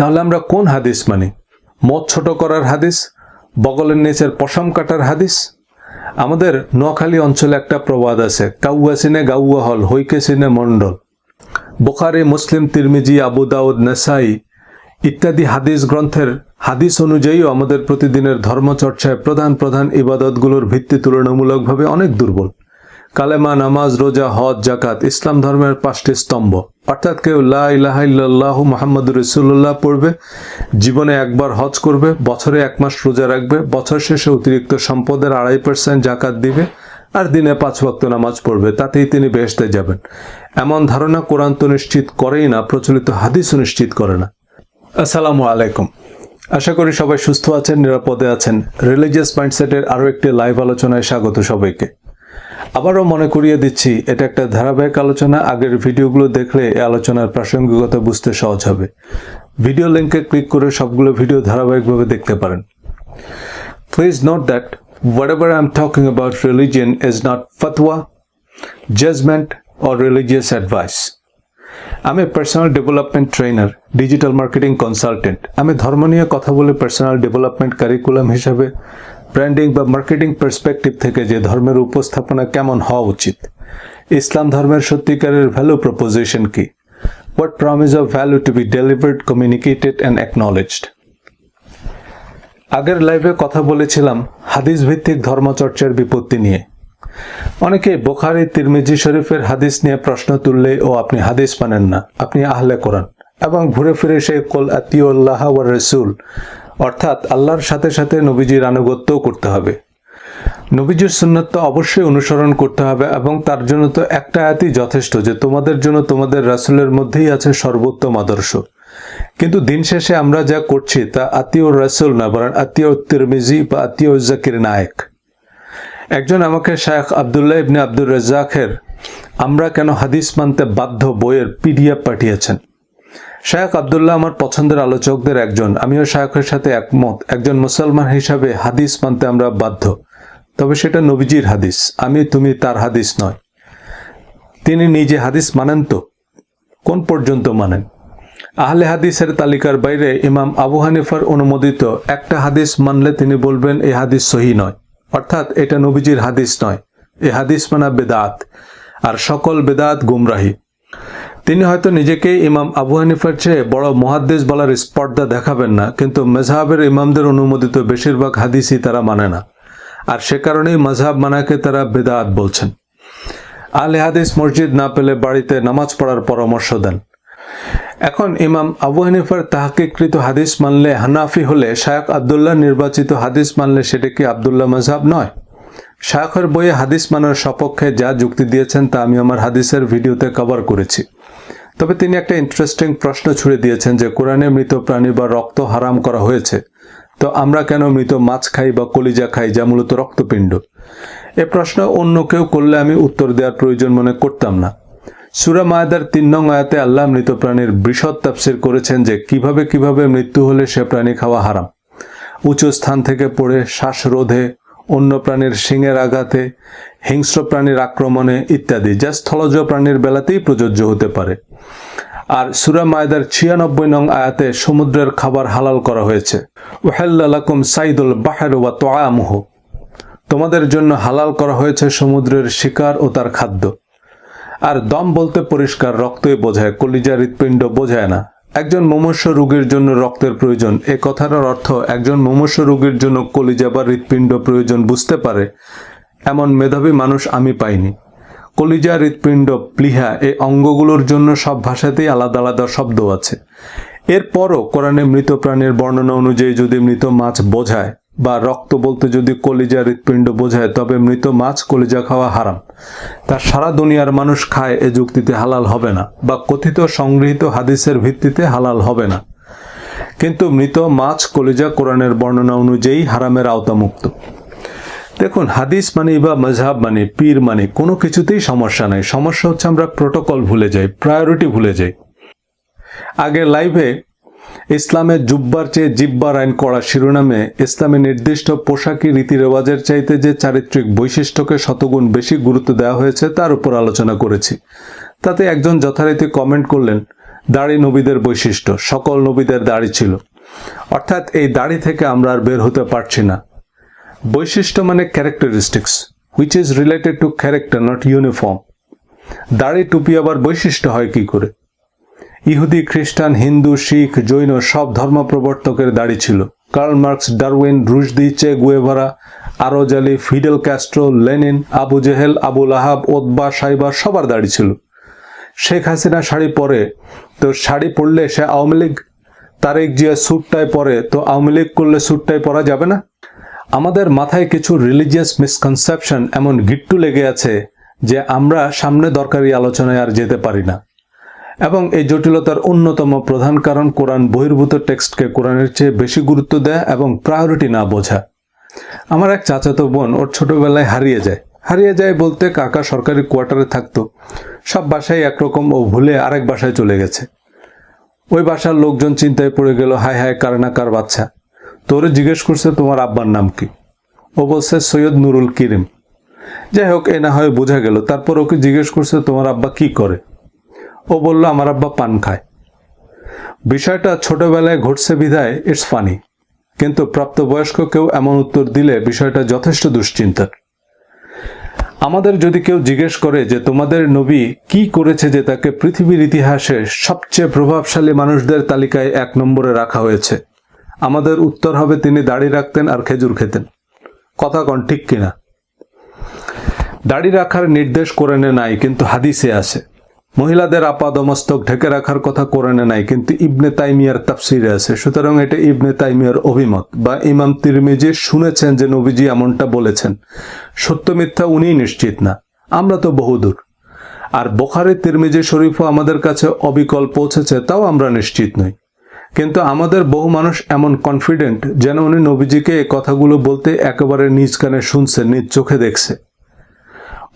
তাহলে আমরা কোন হাদিস মানি? মদ ছোট করার হাদিস, বগলের নিচের পশম কাটার হাদিস? আমাদের নোয়াখালী অঞ্চলে একটা প্রবাদ আছে, কাউয়া সিনে গাউয়া হল হৈকে সিনে মণ্ডল। বোখারি, মুসলিম, তিরমিজি, আবু দাউদ, নেসাই ইত্যাদি হাদিস গ্রন্থের হাদিস অনুযায়ীও আমাদের প্রতিদিনের ধর্মচর্চায় প্রধান প্রধান ইবাদতগুলোর ভিত্তি তুলনামূলকভাবে অনেক দুর্বল। কালেমা, নামাজ, রোজা, হজ জাকাত ইসলাম ধর্মের পাঁচটি স্তম্ভ। অর্থাৎ কেউ লাহ মোহাম্মদ রসুল্লাহ পড়বে, জীবনে একবার হজ করবে, বছরে এক মাস রোজা রাখবে, বছর শেষে অতিরিক্ত সম্পদের আড়াই পার্সেন্ট জাকাত দিবে আর দিনে পাঁচ ওয়াক্ত নামাজ পড়বে, তাতেই তিনি বেহেশতে যাবেন। এমন ধারণা কোরআন তো নিশ্চিত করেই না, প্রচলিত হাদিসও নিশ্চিত করে না। আসসালামু আলাইকুম। আশা করি সবাই সুস্থ আছেন, নিরাপদে আছেন। রিলিজিয়াস মাইন্ডসেটের আরও একটি লাইভ আলোচনায় স্বাগত সবাইকে। আবারও মনে করিয়ে দিচ্ছি এটা একটা ধারাবাহিক আলোচনা। আগের ভিডিওগুলো দেখলে এই আলোচনার প্রাসঙ্গিকতা বুঝতে সহজ হবে। ভিডিও লিঙ্কে ক্লিক করে সবগুলো ভিডিও ধারাবাহিকভাবে দেখতে পারেন। Please note that whatever I'm talking about religion is not fatwa, judgment, or religious advice. আমি personal development trainer digital marketing consultant আমি ধর্ম নিয়ে কথা বলে পার্সোনাল ডেভেলপমেন্ট কারিকুলাম হিসাবে ব্র্যান্ডিং বা মার্কেটিং পার্সপেক্টিভ থেকে যে ধর্মের উপস্থাপনা কেমন হওয়া উচিত? ইসলাম ধর্মের সত্যিকারের ভ্যালু প্রপোজিশন কি? What promise of value to be delivered communicated and acknowledged আগের লাইভে কথা বলেছিলাম হাদিস ভিত্তিক ধর্মচর্চার বিপত্তি নিয়ে। অনেকে বোখারি, তিরমিজি শরীফের হাদিস নিয়ে প্রশ্ন তুললে, ও, আপনি হাদিস মানেন না, আপনি আহলে কোরআন। এবং ঘুরে ফিরে সেই কোল আতিউল্লাহ ওয়া রসুল। অর্থাৎ আল্লাহর সাথে সাথে নবীজির আনুগত্যও করতে হবে। নবীজির সুন্নত অবশ্যই অনুসরণ করতে হবে এবং তার জন্য তো একটা আয়াতই যথেষ্ট যে, তোমাদের জন্য তোমাদের রাসুলের মধ্যেই আছে সর্বোত্তম আদর্শ। কিন্তু দিন শেষে আমরা যা করছি তা আত্মীয় রাসুল না, বরং আত্মীয় তিরমিজি বা আত্মীয় জাকির নায়ক। একজন আমাকে শায়েখ আবদুল্লাহ ইবনে আব্দুর রাজ্জাকের, আমরা কেন হাদিস মানতে বাধ্য বইয়ের পিডিএফ পাঠিয়েছেন? শায়েখ আবদুল্লাহ আমার পছন্দের আলোচকদের একজন। আমিও শায়েখের সাথে একমত। একজন মুসলমান হিসাবে হাদিস মানতে আমরা বাধ্য। তবে সেটা নবীজির হাদিস। আমি, তুমি তার হাদিস নয়। তিনি নিজে হাদিস মানেন তো? কোন পর্যন্ত মানেন? আহলে হাদিসের তালিকার বাইরে ইমাম আবু হানিফার অনুমোদিত একটা হাদিস মানলে তিনি বলবেন, এ হাদিস সহি নয়। অর্থাৎ এটা নবীজির হাদিস নয়। এ হাদিস মানা বেদাত। আর সকল বেদাত গুমরাহি। তিনি হয়তো নিজেকে ইমাম আবু হানিফার চেয়ে বড় মহাদ্দেশ বলার স্পর্ধা দেখাবেন না, কিন্তু মেজহাবের ইমামদের অনুমোদিত বেশিরভাগ হাদিসই তারা মানে না। আর সে কারণেই মজহাব মানাকে তারা বেদাত বলছেন। আলে হাদিস মসজিদ না পেলে বাড়িতে নামাজ পড়ার পরামর্শ দেন। এখন ইমাম আবু হানিফার তাহাকিকৃত হাদিস মানলে হানাফি হলে শায়ক আবদুল্লাহ নির্বাচিত হাদিস মানলে সেটা কি আবদুল্লাহ মজাব নয়? শায়খের বইয়ে হাদিস মানার সপক্ষে যা যুক্তি দিয়েছেন তা আমি আমার হাদিসের ভিডিওতে কভার করেছি। তবে তিনি একটা ইন্টারেস্টিং প্রশ্ন ছুড়ে দিয়েছেন যে কোরআনে মৃত প্রাণী বা রক্ত হারাম করা হয়েছে। তো আমরা কেন মৃত মাছ খাই বা কলিজা খাই, যা মূলত রক্তপিণ্ড? এ প্রশ্ন অন্য কেউ করলে আমি উত্তর দেওয়ার প্রয়োজন মনে করতাম না। সুরা মায়াদার তিন নং আয়াতে আল্লাহ মৃত প্রাণীর বৃষদ তাফসির করেছেন যে কীভাবে কীভাবে মৃত্যু হলে সে প্রাণী খাওয়া হারাম। উঁচু স্থান থেকে পড়ে শ্বাসরোধে অন্য প্রাণীর শিঙের আঘাতে, হিংস্র প্রাণীর আক্রমণে ইত্যাদি। যা স্থলজ প্রাণীর বেলাতেই প্রযোজ্য হতে পারে। আর সুরা মায়দার ছিয়ানব্বই নং আয়াতে সমুদ্রের খাবার হালাল করা হয়েছে। ওহেল্লাকুম সাইদুল বাহের ওয়া তোয়ামুহ তোমাদের জন্য হালাল করা হয়েছে সমুদ্রের শিকার ও তার খাদ্য। আর দম বলতে পরিষ্কার, রক্তই বোঝায় কলিজা হৃৎপিণ্ড বোঝায় না। একজন মমস্য রোগের জন্য রক্তের প্রয়োজন। এ কথাটার অর্থ, একজন মমস্য রোগের জন্য কলিজা বা হৃৎপিণ্ড প্রয়োজন বুঝতে পারে। এমন মেধাবী মানুষ আমি পাইনি। কলিজা, হৃৎপিণ্ড, প্লিহা, এ অঙ্গগুলোর জন্য সব ভাষাতেই আলাদা আলাদা শব্দ আছে। এরপরও কোরআনে মৃত প্রাণীর বর্ণনা অনুযায়ী যদি মৃত মাছ বোঝায় বা রক্ত বলতে যদি কলিজা হৃৎপিণ্ড বোঝায়, তবে মৃত মাছ কলিজা খাওয়া হারাম। তা সারা দুনিয়ার মানুষ খায়, এ যুক্তিতে হালাল হবে না, বা কথিত সংগৃহীত হাদিসের ভিত্তিতে হালাল হবে না। কিন্তু মৃত মাছ কলিজা কোরআনের বর্ণনা অনুযায়ী হারামের আওতামুক্ত। দেখুন, হাদিস মানে বা মজহাব মানে পীর মানে কোনো কিছুতেই সমস্যা নাই। সমস্যা হচ্ছে আমরা প্রোটোকল ভুলে যাই, প্রায়োরিটি ভুলে যাই। আগের লাইভে ইসলামের জুব্বার চেয়ে জিব্বার আইন করা শিরোনামে ইসলামে নির্দিষ্ট পোশাকি রীতি রেওয়াজের চাইতে যে চারিত্রিক বৈশিষ্ট্যকে শতগুণ বেশি গুরুত্ব দেওয়া হয়েছে তার উপর আলোচনা করেছি। তাতে একজন যথারীতি কমেন্ট করলেন, দাড়ি নবীদের বৈশিষ্ট্য, সকল নবীদের দাড়ি ছিল। অর্থাৎ এই দাড়ি থেকে আমরা আর বের হতে পারছি না। বৈশিষ্ট্য মানে characteristics which is related to character not uniform দাড়ি টুপি আবার বৈশিষ্ট্য হয় কি করে? ইহুদি, খ্রিস্টান, হিন্দু, শিখ, জৈন সব ধর্ম প্রবর্তকের দাড়ি ছিল। Karl Marx, Darwin, Rushdie, Che Guevara Aroj Ali Fidel Castro, Lenin, Abu Jahl Abul Lahab Utba Shaiba সবার দাড়ি ছিল। শেখ হাসিনা শাড়ি পরে, তো শাড়ি পরলে সে আওয়ামী লীগ, তারেক জিয়া স্যুটটাই পরে, তো আওয়ামী লীগ করলে স্যুটটাই পরা যাবে না? আমাদের মাথায় কিছু রিলিজিয়াস মিসকনসেপশন এমন গিট্টু লেগে আছে যে আমরা সামনে দরকারি আলোচনায় আর যেতে পারি না। এবং এই জটিলতার অন্যতম প্রধান কারণ কোরআন বহির্ভূত টেক্সটকে কোরআনের চেয়ে বেশি গুরুত্ব দেয় এবং প্রায়োরিটি না বোঝা। আমার এক চাচাতো বোন ওর ছোটবেলায় হারিয়ে যায়। হারিয়ে যায় বলতে কাকা সরকারি কোয়ার্টারে থাকতো। সব বাসায় একরকম ও ভুলে আরেক বাসায় চলে গেছে। ওই বাসার লোকজন চিন্তায় পড়ে গেল, হায় হায়, কার না কার বাচ্চা? তোরে জিজ্ঞেস করছে, তোমার আব্বার নাম কি? ও বলছে, সৈয়দ নুরুল কিরিম। যাই হোক, এ না হয় বোঝা গেল। তারপর ওকে জিজ্ঞেস করছে, তোমার আব্বা কি করে? ও বলল, আমার আব্বা পান খায়। বিষয়টা ছোটবেলায় ঘটছে বিধায় ইটস ফানি, কিন্তু প্রাপ্তবয়স্ক কেউ এমন উত্তর দিলে বিষয়টা যথেষ্ট দুশ্চিন্তার। আমাদের যদি কেউ জিজ্ঞেস করে যে তোমাদের নবী কি করেছে যে তাকে পৃথিবীর ইতিহাসে সবচেয়ে প্রভাবশালী মানুষদের তালিকায় এক নম্বরে রাখা হয়েছে, আমাদের উত্তর হবে তিনি দাড়ি রাখতেন আর খেজুর খেতেন। কথা কন, ঠিক কিনা? দাড়ি রাখার নির্দেশ কোরআনে নাই, কিন্তু হাদিসে আছে। মহিলাদের আপাদমস্তক ঢেকে রাখার কথা কোরআনে নাই, কিন্তু ইবনে তাইমিয়ার তাফসিরে আছে। সুতরাং এটা ইবনে তাইমিয়ার অভিমত। বা ইমাম তিরমিজি শুনেছেন যে নবীজি এমনটা বলেছেন। সত্য মিথ্যা উনিই নিশ্চিত না। আমরা তো বহুদূর। আর বোখারে, তিরমিজি শরীফও আমাদের কাছে অবিকল পৌঁছেছে, তাও আমরা নিশ্চিত নই। কিন্তু আমাদের বহু মানুষ এমন কনফিডেন্ট যেন উনি নবীজিকে এই কথাগুলো বলতে একেবারে নিজ কানে শুনছে, নিজ চোখে দেখছে।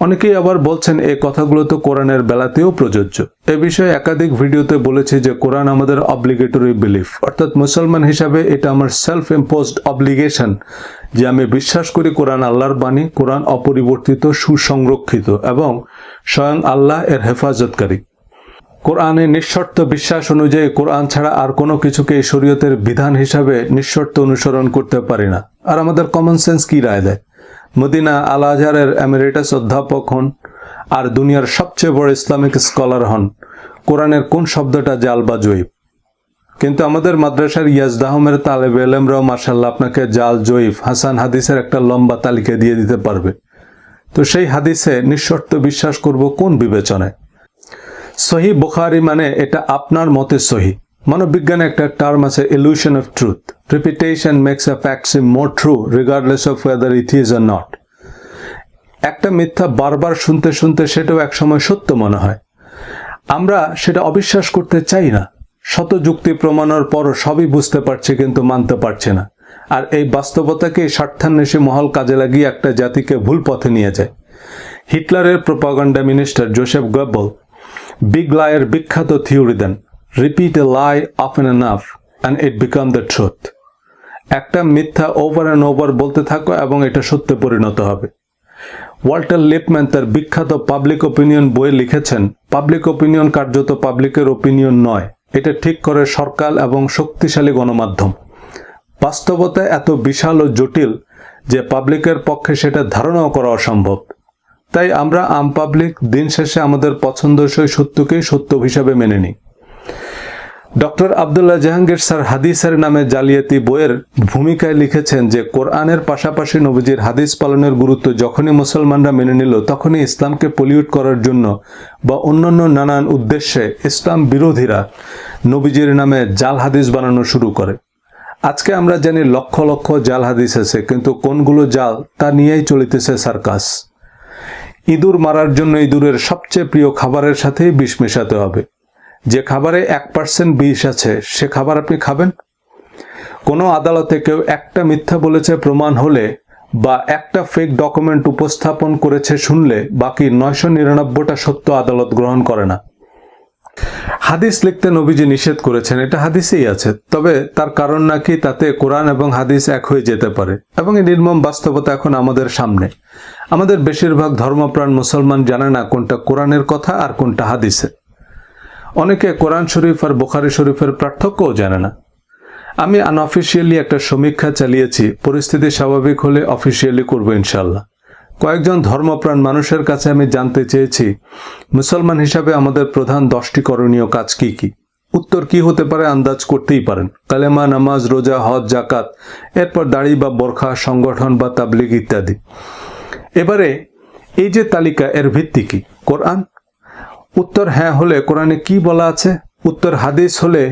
অনেকেই আবার বলছেন এই কথাগুলো তো কোরআনের বেলাতেও প্রযোজ্য। এ বিষয়ে একাধিক ভিডিওতে বলেছি যে, কোরআন আমাদের অব্লিগেটরি বিলিফ অর্থাৎ মুসলমান হিসাবে এটা আমার সেলফ ইম্পোজড অব্লিগেশন যে আমি বিশ্বাস করি কোরআন আল্লাহর বাণী, কোরআন অপরিবর্তিত, সুসংরক্ষিত এবং স্বয়ং আল্লাহ এর হেফাজতকারী। কোরআনে নিঃশর্ত বিশ্বাস অনুযায়ী কোরআন ছাড়া আর কোনো কিছুকে শরীয়তের বিধান হিসাবে নিঃশর্ত অনুসরণ করতে পারি না। আর আমাদের কমন সেন্স কি রায় দেয়? মদিনা আল আজহারের এমিরেটাস অধ্যাপক হন আর দুনিয়ার সবচেয়ে বড় ইসলামিক স্কলার হন। কোরআনের কোন শব্দটা জাল বা জয়ীব কিন্তু আমাদের মাদ্রাসার ইয়াজদ আহমের তালেব এলেমরাও মার্শাল্লাহ আপনাকে জাল জয়ীফ হাসান হাদিসের একটা লম্বা তালিকা দিয়ে দিতে পারবে। তো সেই হাদিসে নিঃশর্ত বিশ্বাস করব কোন বিবেচনায়? সহি বুখারি মানে এটা আপনার মতে সহি। মনোবিজ্ঞানে একটা টার্ম আছে illusion of truth repetition makes a fact seem more true regardless of whether it is or not একটা মিথ্যা বারবার শুনতে শুনতে সেটাও একসময় সত্য মনে হয়। আমরা সেটা অবিশ্বাস করতে চাই না। শত যুক্তি প্রমাণের পরও সবই বুঝতে পারছে কিন্তু মানতে পারছে না। আর এই বাস্তবতাকে স্বার্থান্বেষী মহল কাজে লাগিয়ে একটা জাতিকে ভুল পথে নিয়ে যায়। হিটলারের propaganda minister Joseph Goebbels big লায়ের বিখ্যাত থিওরি দেন। Repeat a lie often enough and it become the truth একটা মিথ্যা ওভার অ্যান্ড ওভার বলতে থাকো, এবং এটা সত্যে পরিণত হবে। ওয়াল্টার লিপম্যান তার বিখ্যাত পাবলিক ওপিনিয়ন বইয়ে লিখেছেন পাবলিক ওপিনিয়ন কার্যত পাবলিকের ওপিনিয়ন নয়। এটা ঠিক করে সরকার এবং শক্তিশালী গণমাধ্যম। বাস্তবতা এত বিশাল ও জটিল যে পাবলিকের পক্ষে সেটা ধারণাও করা অসম্ভব। তাই আমরা আম পাবলিক দিন শেষে আমাদের পছন্দসই সত্যকেই সত্য হিসাবে মেনে নিই। ডক্টর আবদুল্লাহ জাহাঙ্গীর স্যার হাদিসের নামে জালিয়াতি বইয়ের ভূমিকায় লিখেছেন যে, কোরআনের পাশাপাশি নবীজির হাদিস পালনের গুরুত্ব যখনই মুসলমানরা মেনে নিল, তখনই ইসলামকে পলিউট করার জন্য বা অন্যান্য নানান উদ্দেশ্যে ইসলাম বিরোধীরা নবীজির নামে জাল হাদিস বানানো শুরু করে। আজকে আমরা জানি লক্ষ লক্ষ জাল হাদিস আছে, কিন্তু কোনগুলো জাল তা নিয়েই চলিতেছে সার্কাস। ইঁদুর মারার জন্য ইঁদুরের সবচেয়ে প্রিয় খাবারের সাথেই বিষ মেশাতে হবে। যে খাবারে এক পার্সেন্ট বিষ আছে, সে খাবার আপনি খাবেন? কোনো আদালতে কেউ একটা মিথ্যা বলেছে প্রমাণ হলে বা একটা ফেক ডকুমেন্ট উপস্থাপন করেছে শুনলে বাকি নয়শো নিরানব্বইটা সত্য আদালত গ্রহণ করে না। হাদিস লিখতে নবীজি নিষেধ করেছেন, এটা হাদিসেই আছে, তবে তার কারণ নাকি তাতে কোরআন এবং হাদিস এক হয়ে যেতে পারে এবং এই নির্মম বাস্তবতা এখন আমাদের সামনে। আমাদের বেশিরভাগ ধর্মপ্রাণ মুসলমান জানে না কোনটা কোরআনের কথা আর কোনটা হাদিসের। অনেকে কোরআন শরীফ আর বোখারি শরীফের পার্থক্যও জানে না। আমি আনঅফিসিয়ালি একটা সমীক্ষা চালিয়েছি, পরিস্থিতি স্বাভাবিক হলে অফিসিয়ালি করব ইনশাল্লাহ কয়েকজন ধর্মপ্রাণ মানুষের কাছে আমি জানতে চেয়েছি, মুসলমান হিসাবে আমাদের প্রধান দশটি করণীয় কাজ কি কি? উত্তর কি হতে পারে আন্দাজ করতেই পারেন। কালেমা, নামাজ, রোজা, হজ জাকাত এরপর দাড়ি বা বরখা, সংগঠন বা তাবলিগ ইত্যাদি। এবারে এই যে তালিকা, এর ভিত্তি কি? কোরআন উত্তর হ্যাঁ হলে কোরআনে কি বলা আছে? উত্তর হাদিস হলে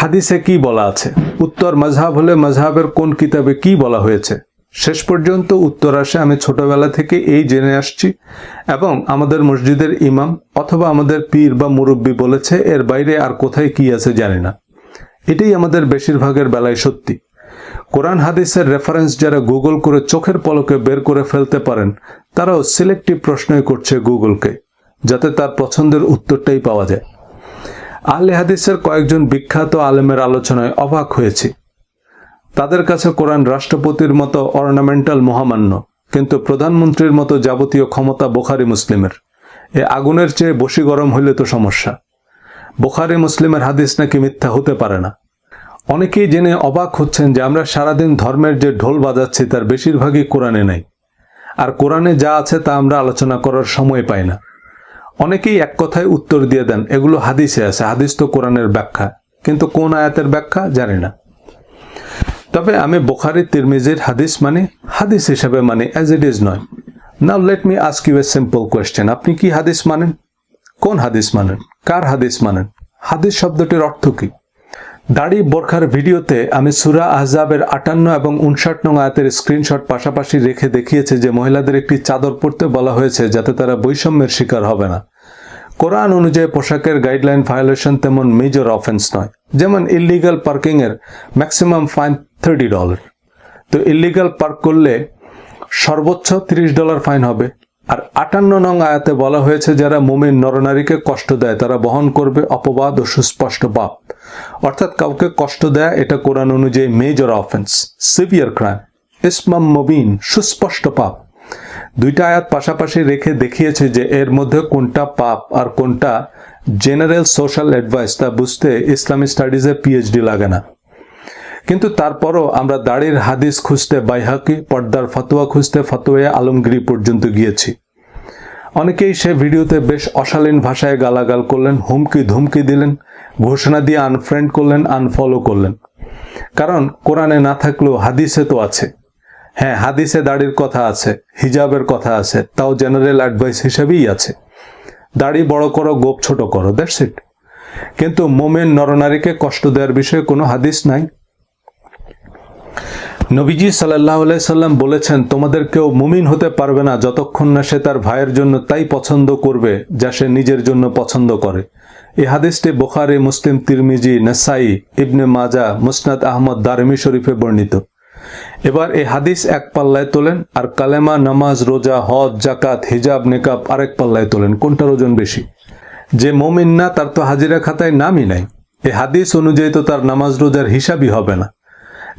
হাদিসে কি বলা আছে? উত্তর মজহাব হলে মজহাবের কোন কিতাবে কি বলা হয়েছে? শেষ পর্যন্ত উত্তর আসে। আমি ছোটবেলা থেকে এই জেনে আসছি এবং আমাদের মসজিদের ইমাম অথবা আমাদের পীর বা মুরব্বী বলেছে, এর বাইরে আর কোথায় কি আছে জানি না। এটাই আমাদের বেশিরভাগের বেলায় সত্যি। কোরআন হাদিসের রেফারেন্স যারা গুগল করে চোখের পলকে বের করে ফেলতে পারেন, তারাও সিলেক্টিভ প্রশ্নই করছে গুগলকে যাতে তার পছন্দের উত্তরটাই পাওয়া যায়। আহলে হাদিসের কয়েকজন বিখ্যাত আলেমের আলোচনায় অবাক হয়েছি। তাদের কাছে কোরআন রাষ্ট্রপতির মতো অর্নামেন্টাল মহামান্য, কিন্তু প্রধানমন্ত্রীর মতো যাবতীয় ক্ষমতা বোখারি মুসলিমের। এ আগুনের চেয়ে বসি গরম হইলে তো সমস্যা। বোখারি মুসলিমের হাদিস নাকি মিথ্যা হতে পারে না। অনেকেই জেনে অবাক হচ্ছেন যে আমরা সারাদিন ধর্মের যে ঢোল বাজাচ্ছি তার বেশিরভাগই কোরআনে নাই। আর কোরআনে যা আছে তা আমরা আলোচনা করার সময় পাই না। অনেকেই এক কথায় উত্তর দিয়ে দেন, এগুলো হাদিসে আছে, হাদিস তো কোরআনের ব্যাখ্যা, কিন্তু কোন আয়াতের ব্যাখ্যা জানি না। তবে আমি বোখারি, তিরমিজির হাদিস মানে হাদিস হিসেবে মানে অ্যাজ ইট ইজ নয়। Now let me ask you a simple question আপনি কি হাদিস মানেন? কোন হাদিস মানেন? কার হাদিস মানেন? হাদিস শব্দটির অর্থ কি? দাড়ি বোরখার ভিডিওতে আমি সুরা আহজাবের আটান্ন এবং উনষাট নং আয়াতের স্ক্রিনশট পাশাপাশি রেখে দেখিয়েছে যে মহিলাদের একটি চাদর পরতে বলা হয়েছে, যাতে তারা বৈষম্যের শিকার হবে না। কোরআন অনুযায়ী পোশাকের গাইডলাইন ভায়োলেশন তেমন মেজর অফেন্স নয়। যেমন ইলিগাল পার্কিং এর ম্যাক্সিমাম ফাইন থার্টি ডলার তো ইলিগাল পার্ক করলে সর্বোচ্চ তিরিশ ডলার ফাইন হবে। আর আটান্ন নং আয়াতে বলা হয়েছে, যারা মুমিন নরনারীকে কষ্ট দেয়, তারা বহন করবে অপবাদ ও সুস্পষ্ট পাপ। অর্থাৎ কাউকে কষ্ট দেয়, এটা কোরআন অনুযায়ী মেজর অফেন্স সিভিয়ার ক্রাইম ইসমাম মবিন, সুস্পষ্ট পাপ। দুইটা আয়াত পাশাপাশি রেখে দেখিয়েছে যে এর মধ্যে কোনটা পাপ আর কোনটা জেনারেল সোশ্যাল অ্যাডভাইস তা বুঝতে ইসলামী স্টাডিজে পিএইচডি লাগে না। কিন্তু তারপরও আমরা দাড়ির হাদিস খুঁজতে বাইহাকি, পর্দার ফতোয়া খুঁজতে ফতোয়া আলমগিরি পর্যন্ত গিয়েছি। অনেকেই সে ভিডিওতে বেশ অশালীন ভাষায় গালাগাল করলেন, হুমকি ধুমকি দিলেন, ঘোষণা দিয়ে আনফ্রেন্ড করলেন আনফলো করলেন। কারণ কোরআনে না থাকলেও হাদিসে তো আছে। হ্যাঁ হাদিসে দাড়ির কথা আছে, হিজাবের কথা আছে, তাও জেনারেল অ্যাডভাইস হিসেবেই আছে। দাড়ি বড় করো, গোপ ছোট করো দ্যাটস ইট কিন্তু মোমেন নরনারীকে কষ্ট দেওয়ার বিষয়ে কোনো হাদিস নাই। নবীজি সাল্লাহ সাল্লাম বলেছেন, তোমাদের কেউ মুমিন হতে পারবে না যতক্ষণ না সে তার ভাইয়ের জন্য তাই পছন্দ করবে যা সে নিজের জন্য পছন্দ করে। এই হাদিসটি বোখারি, মুসলিম, তিরমিজি, নাসাই, ইবনে মাজা মুসনাদ আহমদ, দারমি শরীফে বর্ণিত। এবার এই হাদিস এক পাল্লায় তোলেন, আর কালেমা, নামাজ, রোজা, হজ জাকাত হিজাব, নিকাব আরেক পাল্লায় তোলেন। কোনটার ওজন বেশি? যে মমিন না, তার তো হাজিরা খাতায় নামই নাই। এই হাদিস অনুযায়ী তো তার নামাজ, রোজার হিসাবই হবে না।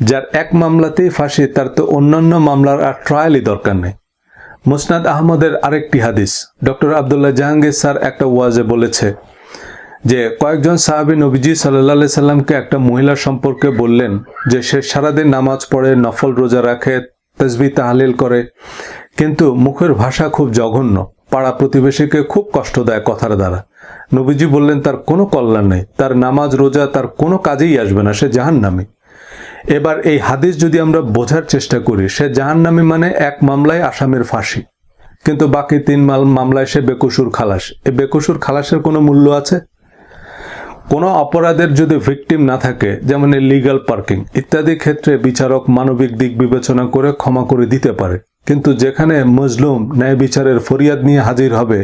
যার এক মামলাতেই ফাঁসি, তার তো অন্যান্য মামলার আর ট্রায়ালই দরকার নেই। মুসনাদ আহমদের আরেকটি হাদিস। ডক্টর আবদুল্লাহ জাহাঙ্গীর স্যার একটা ওয়াজে বলেছে যে কয়েকজন সাহাবী নবীজি সাল্লাহ সাল্লামকে একটা মহিলা সম্পর্কে বললেন যে সে সারাদিন নামাজ পড়ে, নফল রোজা রাখে তসবি তাহালিল করে। কিন্তু মুখের ভাষা খুব জঘন্য। পাড়া প্রতিবেশীকে খুব কষ্ট দেয় কথার দ্বারা। নবীজি বললেন, তার কোনো কল্যাণ নেই। তার নামাজ, রোজা, তার কোনো কাজেই আসবে না। সে জাহান নামে এবার এই হাদিস যদি আমরা বোঝার চেষ্টা করি, সে জাহান নামে মানে এক মামলায় আসামের ফাঁসি। কিন্তু বাকি তিন মাল, মামলায় সে বেকসুর খালাস। এই বেকসুর খালাসের কোনো মূল্য আছে? কোনো অপরাধের যদি ভিকটিম না থাকে, যেমন লিগাল পার্কিং ইত্যাদি ক্ষেত্রে বিচারক মানবিক দিক বিবেচনা করে ক্ষমা করে দিতে পারে। কিন্তু যেখানে মজলুম ন্যায় বিচারের ফরিয়াদ নিয়ে হাজির হবে,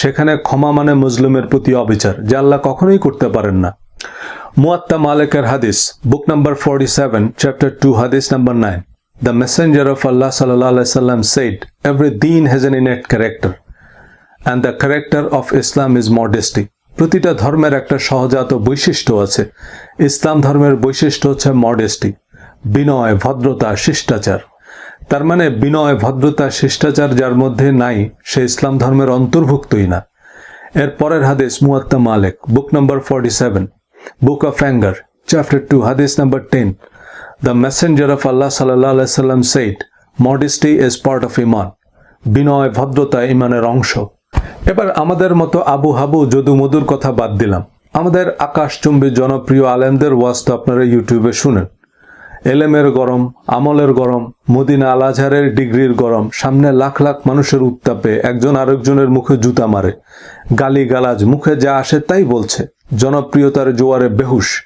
সেখানে ক্ষমা মানে মজলুমের প্রতি অবিচার, যা আল্লাহ কখনোই করতে পারেন না। মুয়াত্তা মালিকের hadith book number forty seven chapter two hadith number nine the messenger of Allah sallah sallam said every deen has an innate character and the character of Islam is modesty প্রতিটা ধর্মের একটা সহজাত বৈশিষ্ট্য আছে। ইসলাম ধর্মের বৈশিষ্ট্য হচ্ছে মডেস্টি বিনয়, ভদ্রতা, শিষ্টাচার। তার মানে বিনয়, ভদ্রতা, শিষ্টাচার যার মধ্যে নাই, সে ইসলাম ধর্মের অন্তর্ভুক্তই না। এর পরের hadith Muwatta Malik book number forty seven book of anger chapter two hadith number ten the messenger of Allah sallah sallam said modesty is part of iman বিনয়, ভদ্রতা, ইমানের অংশ। এবার আমাদের মতো আবু হাবু যদু মধুর কথা বাদ দিলাম। আমাদের আকাশচুম্বী জনপ্রিয় আলেমদের ওয়াজ তো আপনারা ইউটিউবে শুনেন। এলেমের গরম, আমলের গরম, মদিনা আল আজহারের ডিগ্রির গরম, সামনে লাখ লাখ মানুষের উত্তাপে একজন আরেকজনের মুখে জুতা মারে। গালি গালাজ মুখে যা আসে তাই বলছে। জনপ্রিয়তার জোয়ারে বেহুশ।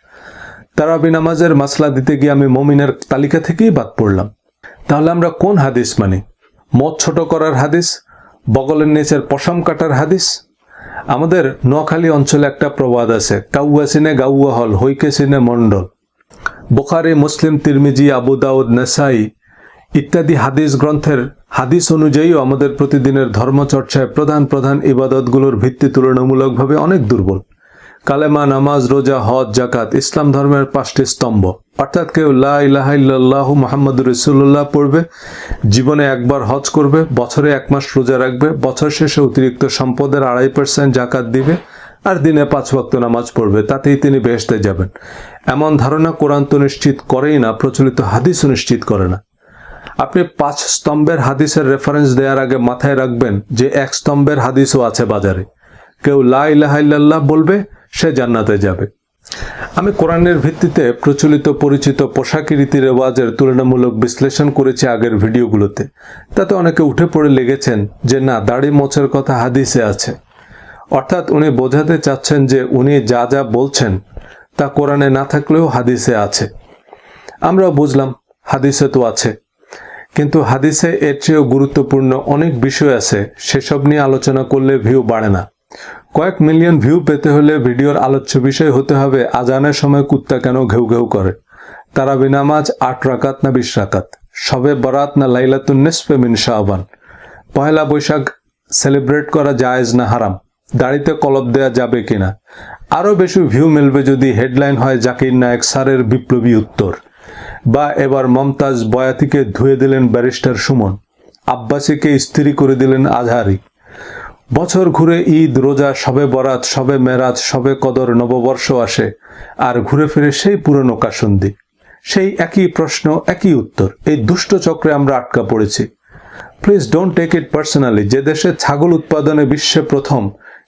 তারাবি নামাজের মাসলা দিতে গিয়ে আমি মমিনের তালিকা থেকেই বাদ পড়লাম। তাহলে আমরা কোন হাদিস মানি? মদ ছোট করার হাদিস বগলের নিচের পশম কাটার হাদিস। আমাদের নোয়াখালী অঞ্চলে একটা প্রবাদ আছে, কাউয়া সিনে গাউয়া হল, হইকে সিনে মণ্ডল। বোখারি, মুসলিম, তিরমিজি, আবু দাউদ, নেসাই ইত্যাদি হাদিস গ্রন্থের হাদিস অনুযায়ীও আমাদের প্রতিদিনের ধর্মচর্চায় প্রধান প্রধান ইবাদতগুলোর ভিত্তি তুলনামূলকভাবে অনেক দুর্বল। কালেমা, নামাজ, রোজা, হজ জাকাত ইসলাম ধর্মের পাঁচটি স্তম্ভ। অর্থাৎ কেউ লা ইলাহা ইল্লাল্লাহু মুহাম্মাদুর রাসূলুল্লাহ পড়বে, জীবনে একবার হজ করবে, বছরে এক মাস রোজা রাখবে, বছর শেষে অতিরিক্ত সম্পদের আড়াই পার্সেন্ট জাকাত দিবে আর দিনে পাঁচ ওয়াক্ত নামাজ পড়বে, তাতেই তিনি বেহেশতে যাবেন। এমন ধারণা কোরআন তো নিশ্চিত করেই না, প্রচলিত হাদিস নিশ্চিত করে না। আপনি পাঁচ স্তম্ভের হাদিসের রেফারেন্স দেওয়ার আগে মাথায় রাখবেন যে এক স্তম্ভের হাদিসও আছে বাজারে। কেউ লা বলবে সে জান্নাতে যাবে। আমি কোরআনের ভিত্তিতে প্রচলিত পরিচিত পোশাকি রীতি রেওয়াজের তুলনামূলক বিশ্লেষণ করেছি আগের ভিডিওগুলোতে। তাতে অনেকে উঠে পড়ে লেগেছেন যে না, দাড়ি মোছের কথা হাদিসে আছে। অর্থাৎ উনি বোঝাতে চাচ্ছেন যে উনি যা যা বলছেন তা কোরআনে না থাকলেও হাদিসে আছে। আমরা বুঝলাম, হাদিসে তো আছে। কিন্তু হাদিসে এর চেয়েও গুরুত্বপূর্ণ অনেক বিষয় আছে, সেসব নিয়ে আলোচনা করলে ভিউ বাড়ে না। কয়েক মিলিয়ন ভিউ পেতে হলে ভিডিওর আলোচ্য বিষয় হতে হবে, আজানের সময় কুত্তা কেন ঘেউ ঘেউ করে? তারা বিনামাজ আট রাকাত না বিশ রাকাত? সবে বরাত না লাইলাতুন নিসফে মিন শাহবান পয়লা বৈশাখ সেলিব্রেট করা জায়েজ না হারাম? দাড়িতে কলব দেয়া যাবে কিনা? আরও বেশি ভিউ মিলবে যদি হেডলাইন হয় জাকির নায়ক স্যারের বিপ্লবী উত্তর। বা এবার মমতাজ বয়াতিকে ধুয়ে দিলেন ব্যারিস্টার সুমন। আব্বাসীকে স্ত্রী করে দিলেন আজহারি। বছর ঘুরে ঈদ, রোজা, সবে বরাত, সবে মেরাজ, সবে কদর নববর্ষ আসে, আর ঘুরে ফিরে সেই পুরনো কাসন্দি। সেই একই প্রশ্ন, একই উত্তর, এই দুষ্ট চক্রে আমরা আটকা পড়েছি। Please don't take it personally যে দেশে ছাগল উৎপাদনে বিশ্বে প্রথম,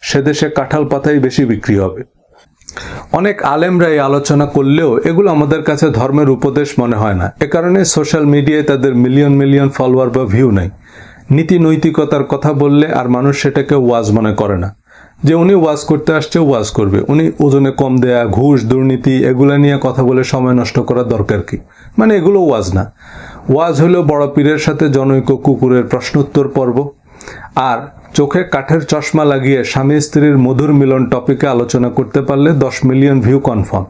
সে দেশে কাঁঠাল পাতাই বেশি বিক্রি হবে। অনেক আলেমরা এই আলোচনা করলেও এগুলো আমাদের কাছে ধর্মের উপদেশ মনে হয় না। এ কারণে সোশ্যাল মিডিয়ায় তাদের মিলিয়ন মিলিয়ন ফলোয়ার বা ভিউ নাই। নীতি নৈতিকতার কথা বললে আর মানুষ সেটাকে ওয়াজ মনে করে না। যে উনি ওয়াজ করতে আসছে, ওয়াজ করবে। উনি ওজনে কম দেয়া, ঘুষ, দুর্নীতি, এগুলো নিয়ে কথা বলে সময় নষ্ট করার দরকার কি? মানে এগুলো ওয়াজ না। ওয়াজ হলো বড় পীরের সাথে জনৈক কুকুরের প্রশ্নোত্তর পর্ব। আর চোখে কাঠের চশমা লাগিয়ে স্বামী স্ত্রীর মধুর মিলন টপিকে আলোচনা করতে পারলে দশ মিলিয়ন ভিউ কনফার্ম।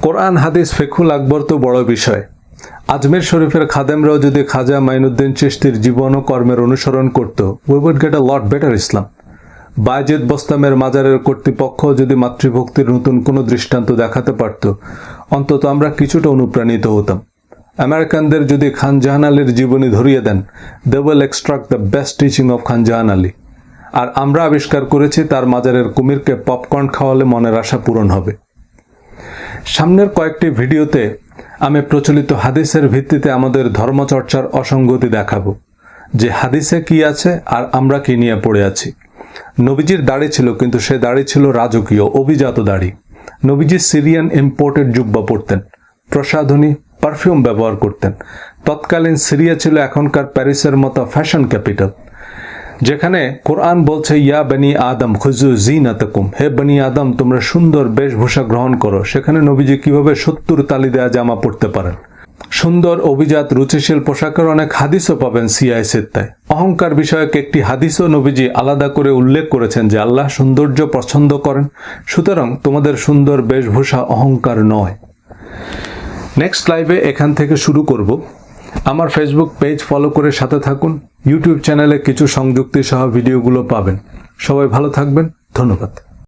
কোরআন, হাদিস ফেকুল আকবর তো বড় বিষয়। আজমের শরীফের খাদেমরাও যদি খাজা মাইনুদ্দিন চিস্তির জীবন ও কর্মের অনুসরণ করত we would get a lot better Islam Bayazid বস্তামের মাজারের কর্তৃপক্ষ যদি মাতৃভক্তির নতুন কোনো দৃষ্টান্ত দেখাতে পারত, অন্তত আমরা কিছুটা অনুপ্রাণিত হতাম। আমেরিকানদের যদি খান জাহান আলীর জীবনী ধরিয়ে দেন they will extract the best teaching of Khan Jahan Ali. আর আমরা আবিষ্কার করেছি তার মাজারের কুমিরকে পপকর্ন খাওয়ালে মনের আশা পূরণ হবে। সামনের কয়েকটি ভিডিওতে আমি প্রচলিত হাদিসের ভিত্তিতে আমাদের ধর্মচর্চার অসঙ্গতি দেখাবো, যে হাদিসে কি আছে আর আমরা কি নিয়ে পড়ে আছি। নবীজির দাড়ি ছিল, কিন্তু সে দাড়ি ছিল রাজকীয়, অভিজাত দাড়ি। নবীজি সিরিয়ান ইম্পোর্টেড জুব্বা পরতেন, প্রসাধনী, পারফিউম ব্যবহার করতেন। তৎকালীন সিরিয়া ছিল এখনকার প্যারিসের মতো ফ্যাশন ক্যাপিটাল। যেখানে কোরআন বলছে, ইয়া বনি আদম খুজু জিনাতকুম হে বনি আদম, তোমরা সুন্দর বেশভূষা গ্রহণ করো। সেখানে নবীজি কীভাবে সত্তর তালি দেয়া জামা পড়তে পারেন? সুন্দর, অভিজাত, রুচিশীল পোশাকের অনেক হাদিসও পাবেন সিআই সেত্তায়। অহংকার বিষয়ক একটি হাদিসও নবীজি আলাদা করে উল্লেখ করেছেন যে, আল্লাহ সৌন্দর্য পছন্দ করেন। সুতরাং তোমাদের সুন্দর বেশভূষা অহংকার নয়। নেক্সট লাইভে এখান থেকে শুরু করব। আমার ফেসবুক পেজ ফলো করে সাথে থাকুন। ইউটিউব চ্যানেলে কিছু সংযুক্তি সহ ভিডিওগুলো পাবেন। সবাই ভালো থাকবেন। ধন্যবাদ।